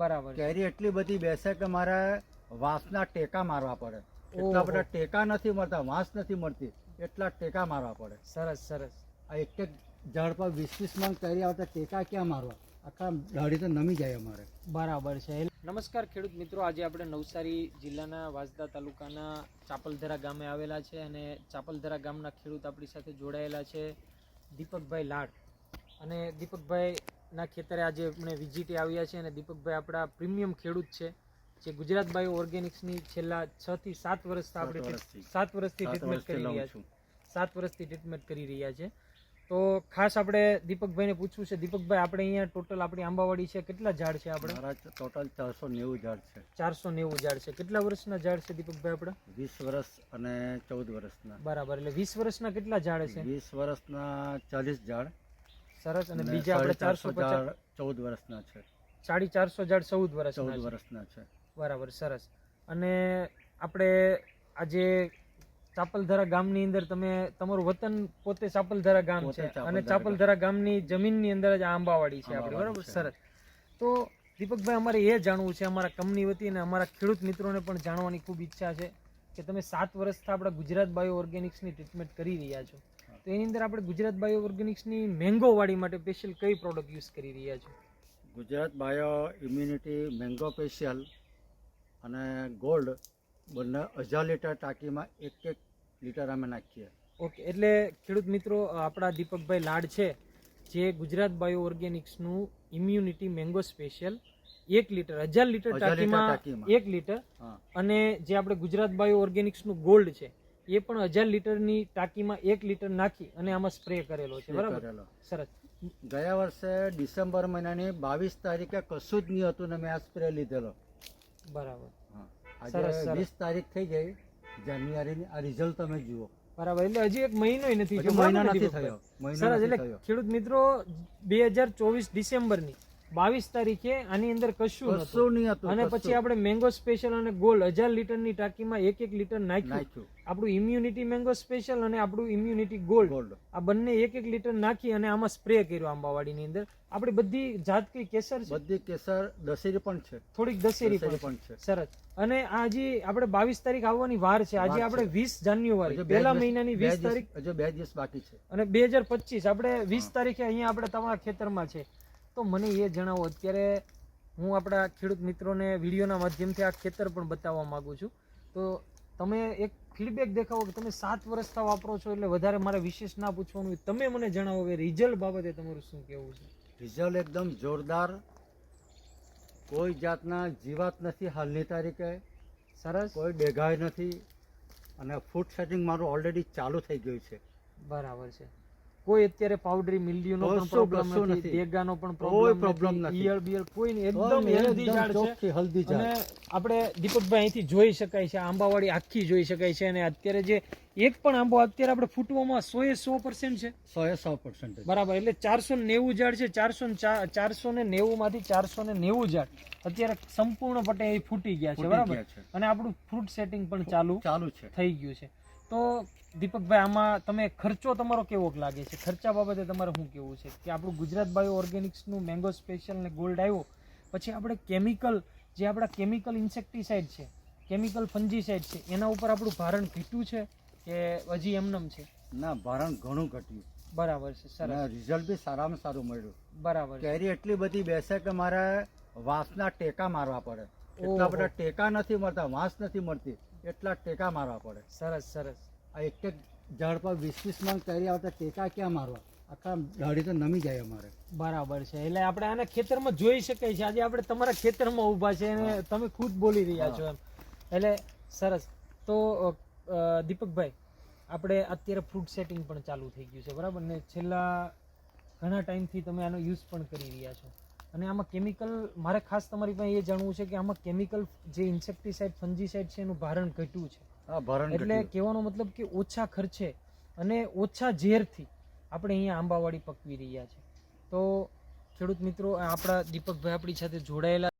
બરાબર. કેરી એટલી બધી બેસે કે મારે વાંસના ટેકા મારવા પડે. એટલા. બધા ટેકા નથી મળતા વાંસ નથી મળતી એટલા ટેકા મારવા પડે. સરસ સરસ. આ એક એક ઝાડ પર વીસ વીસ મણ કેરી આવતા ટેકા ક્યાં મારવા? આખા દાઢી તો નમી જાય અમારે. બરાબર છે. નમસ્કાર ખેડૂત મિત્રો આજે આપણે નવસારી જિલ્લાના વાંસદા તાલુકાના ચાપલધરા ગામે આવેલા છે અને ચાપલધરા ગામના ખેડૂત આપણી સાથે જોડાયેલા છે દીપકભાઈ લાડ. અને દીપકભાઈના ખેતરે આજે આપણે વિઝિટે આવ્યા છે અને દીપકભાઈ આપણા પ્રીમિયમ ખેડૂત છે જે ગુજરાત બાયો ઓર્ગેનિક્સની છેલ્લા છ થી સાત વર્ષથી. આપણે સાત વર્ષથી. ટ્રીટમેન્ટ કરી રહ્યા છું. છે. સાત વર્ષથી ટ્રીટમેન્ટ કરી રહ્યા છે. તો ખાસ આપણે દીપકભાઈને પૂછવું છે દીપકભાઈ આપણે અહીંયા ટોટલ આપણી આંબાવાડી છે કેટલા ઝાડ છે આપણે? ટોટલ ચારસો નેવું ઝાડ છે. ચારસો નેવું ઝાડ છે. કેટલા વર્ષના ઝાડ છે દીપકભાઈ આપણા? વીસ વર્ષ અને ચૌદ વર્ષના. બરાબર એટલે વીસ વર્ષના કેટલા ઝાડ છે? વીસ વર્ષના ચાલીસ ઝાડ. સરસ અને બીજા આપણે ચારસો પચાસ ચૌદ વર્ષના છે. સાડી ચારસો ઝાડ ચૌદ વર્ષ ચૌદ વર્ષના છે. બરાબર સરસ. અને આપણે આજે ચાપલધરા ગામની અંદર તમે તમારું વતન પોતે ચાપલધરા ગામ છે. અને. ચાપલધરા ગામની જમીનની અંદર જ આંબાવાડી છે આપણે. બરાબર સરસ. તો દીપકભાઈ અમારે એ જાણવું છે અમારા કંપની વતી અને અમારા ખેડૂત મિત્રોને પણ જાણવાની ખૂબ ઈચ્છા છે કે તમે સાત વર્ષથી આપણા ગુજરાત બાયો ઓર્ગેનિક્સની ટ્રીટમેન્ટ કરી રહ્યા છો. તો એની અંદર આપણે ગુજરાત બાયો ઓર્ગેનિક્સની મેંગો વાડી માટે સ્પેશિયલ કઈ પ્રોડક્ટ યુઝ કરી રહ્યા છો? Gujarat bio immunity mango special અને ગોલ્ડ બંને હજાર લીટર ટાંકીમાં એક એક લીટર અમે નાખીએ. ઓકે એટલે ખેડૂત મિત્રો આપણા દીપકભાઈ લાડ છે જે ગુજરાત બાયો ઓર્ગેનિક્સનું ઇમ્યુનિટી મેંગો સ્પેશિયલ એક લીટર હજાર લીટર ટાંકીમાં. એક લીટર અને જે આપણે ગુજરાત બાયો ઓર્ગેનિક્સનું ગોલ્ડ છે એ પણ હજાર લીટરની ટાંકીમાં એક લીટર નાખી અને આમાં સ્પ્રે કરેલો છે બરાબર? સરસ. ગયા વર્ષે ડિસેમ્બર મહિનાની બાવીસ તારીખે કશું જ નહીં હતું ને મેં આ સ્પ્રે લીધેલો. બરાબર. આજે વીસ તારીખ થઈ ગઈ. જાન્યુઆરીની આ રિઝલ્ટ તમે જુઓ. બરાબર એટલે હજી એક મહિનો નથી મહિનો નથી થયો. સરસ એટલે ખેડૂત મિત્રો બે હજાર ચોવીસ ડિસેમ્બરની બાવીસ તારીખે આની અંદર કશું કશું નહીં હતું અને પછી આપણે મેંગો સ્પેશિયલ અને ગોલ હજાર લીટરની ટાંકીમાં એક એક લીટર નાખ્યું. આપણું ઇમ્યુનિટી મેંગો સ્પેશિયલ અને આપણું ઇમ્યુનિટી ગોલ્ડ. આ બંને એક એક લીટર નાખી અને આમાં સ્પ્રે કર્યો આંબાવાડીની અંદર. આપણી બધી જાત કઈ કેસર છે? બધી કેસર દશેરી પણ છે. થોડીક દશેરી પણ છે. સરસ. અને આજે આપણે બાવીસ તારીખ આવવાની વાર છે આજે આપણે વીસ જાન્યુઆરી. પહેલા મહિનાની વીસ તારીખ હજુ બે દિવસ બાકી છે. અને બે હજાર પચીસ. આપણે વીસ તારીખે અહીંયા આપણે તમારા ખેતરમાં છે. તો મને એ જણાવો અત્યારે હું આપણા ખેડૂત મિત્રોને વિડીયોના માધ્યમથી આ ખેતર પણ બતાવવા માગું છું. તો તમે એક ફીડબેક દેખાવો કે તમે સાત વર્ષથી વાપરો છો એટલે વધારે મારે વિશેષ ના પૂછવાનું. તમે મને જણાવો કે રિઝલ્ટ બાબતે તમારું શું કહેવું છે? રિઝલ્ટ એકદમ જોરદાર. કોઈ જાતના જીવાત નથી હાલની તારીખે. સરસ. કોઈ ડેઘાય નથી. અને ફૂડ સેટિંગ મારું ઓલરેડી ચાલુ થઈ ગયું છે. બરાબર છે. કોઈ અત્યારે પાવડરી મિલ્ડ્યુનો પણ પ્રોબ્લેમ નથી. દેગાનો પણ પ્રોબ્લેમ નથી. ઈયળ બિયળ કોઈ નહીં એકદમ હેલ્ધી ઝાડ છે. ચોખ્ખી ઝાડ અને આપણે દીપકભાઈ અહીંથી જોઈ શકાય છે આંબાવાડી આખી જોઈ શકાય છે અને અત્યારે જે એક પણ આંબો અત્યારે આપણે ફૂટવામાં સો એ સો પર્સન્ટ છે. સો એ સો પર્સન્ટ બરાબર એટલે ચારસો નેવું ઝાડ છે ચારસો ચારસો ને નેવું માંથી ચારસો ને નેવું ઝાડ. અત્યારે સંપૂર્ણપણે એ ફૂટી ગયા છે બરાબર? અને આપણું ફ્રૂટ સેટિંગ પણ ચાલુ ચાલુ છે. થઈ ગયું છે. તો દીપકભાઈ આમાં તમે ખર્ચો તમારો કેવો લાગે છે? ખર્ચા બાબતે તમારે શું કેવું છે? કે આપણું ગુજરાત બાયો ઓર્ગેનિક્સનું મેંગો સ્પેશિયલ ને ગોલ્ડ આવ્યો પછી આપણે કેમિકલ જે આપણા કેમિકલ ઇન્સેક્ટિસાઇડ છે કેમિકલ ફંજીસાઇડ છે એના ઉપર આપણું ભારણ ઘટ્યું છે કે હજી એમનેમ છે? ના ભારણ ઘણું ઘટ્યું. બરાબર છે સરસ. રિઝલ્ટ બી સારામાં સારું મળ્યું. બરાબર કેરી એટલી બધી બેસે કે મારે વાસના ટેકા મારવા પડે. એટલા. બધા ટેકા નથી મળતા વાંસ નથી મળતી. એટલા ટેકા મારવા પડે. સરસ સરસ. આ એક એક ઝાડ પર વીસ વીસ મણ કરી આવતા ટેકા ક્યાં મારવા? આખા દાઢી તો નમી જાય અમારે. બરાબર છે. એટલે આપણે આને ખેતરમાં જોઈ શકાય છે. આજે આપણે તમારા ખેતરમાં ઊભા છે અને તમે ખુદ બોલી રહ્યા છો એમ. એટલે સરસ. તો દીપકભાઈ આપણે અત્યારે ફ્રૂટ સેટિંગ પણ ચાલુ થઈ ગયું છે. બરાબર? ને છેલ્લા ઘણા ટાઈમથી તમે આનો યુઝ પણ કરી રહ્યા છો. અને આમાં કેમિકલ મારે ખાસ તમારી પાસે એ જાણવું છે કે આમાં કેમિકલ જે ઇન્સેક્ટિસાઇડ ફંજીસાઇડ છે એનું ભારણ ઘટ્યું છે. આ ભરણ એટલે કહેવાનો મતલબ કે ઓછા ખર્ચે અને ઓછા ઝેરથી આપણે અહીંયા આંબાવાડી પકવી રહ્યા છે. તો ખેડૂત મિત્રો આપણા દીપકભાઈ આપણી સાથે જોડાયેલા